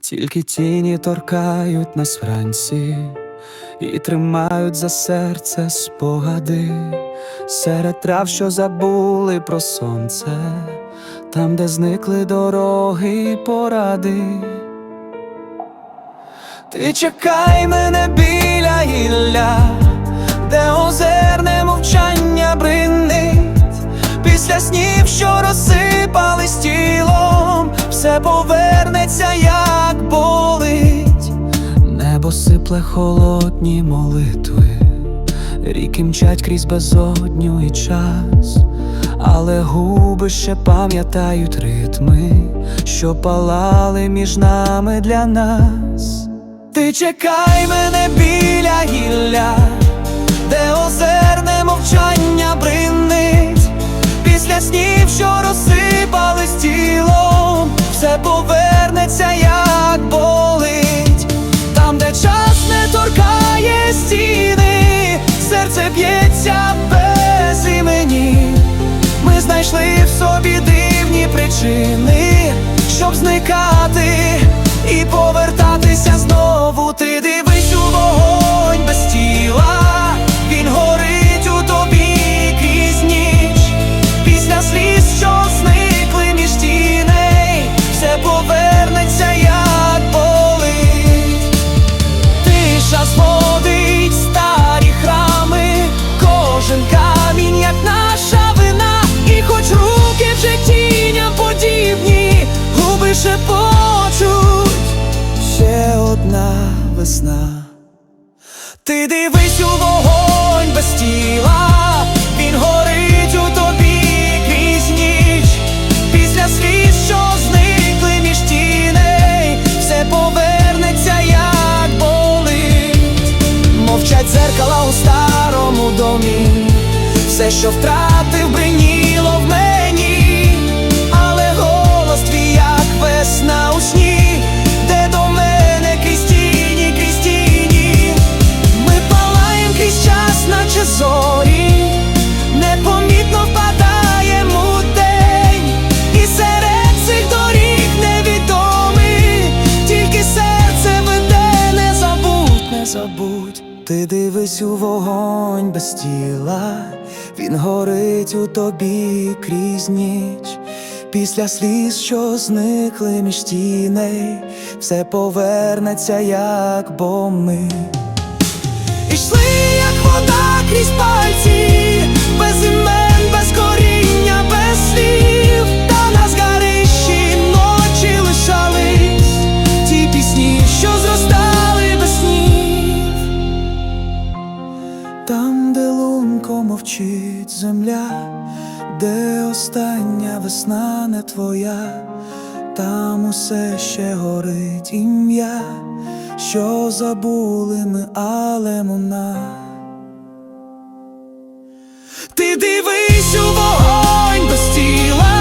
тільки тіні торкають нас вранці і тримають за серце спогади серед трав, що забули про сонце, там, де зникли дороги і поради. Ти чекай мене біля гілля, де озерне мовчання бринить, після снів, що розсипались тілом, все повернеться, як болить, небо сипле холодні молитви, ріки мчать крізь безодню і час, але губи ще пам'ятають ритми, що палали між нами для нас. Ти чекай мене біля зникати і повертатися весна. Ти дивись у вогонь без тіла, він горить у тобі крізь ніч, після сліз, що зникли між тіней, все повернеться, як болить, мовчать дзеркала у старому домі, все, що втратив, Дивись у вогонь без тіла, він горить у тобі крізь ніч. Після сліз, що зникли між тіней, все повернеться, як бо ми. Ішли, як вода крізь пальці, без остання весна не твоя, там усе ще горить ім'я, що забули ми, але мона. Ти дивись у вогонь без тіла,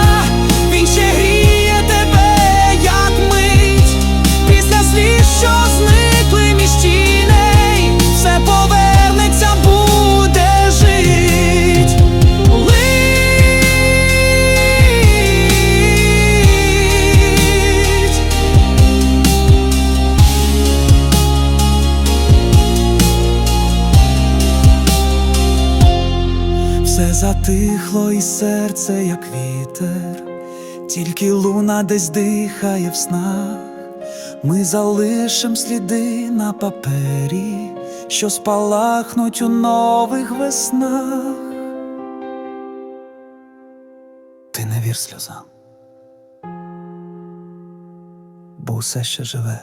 Все затихло і серце, як вітер, тільки луна десь дихає в снах. Ми залишим сліди на папері, що спалахнуть у нових веснах. Ти не вір сльозам, бо усе ще живе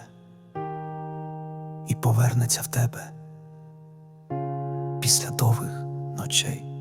і повернеться в тебе після довгих ночей.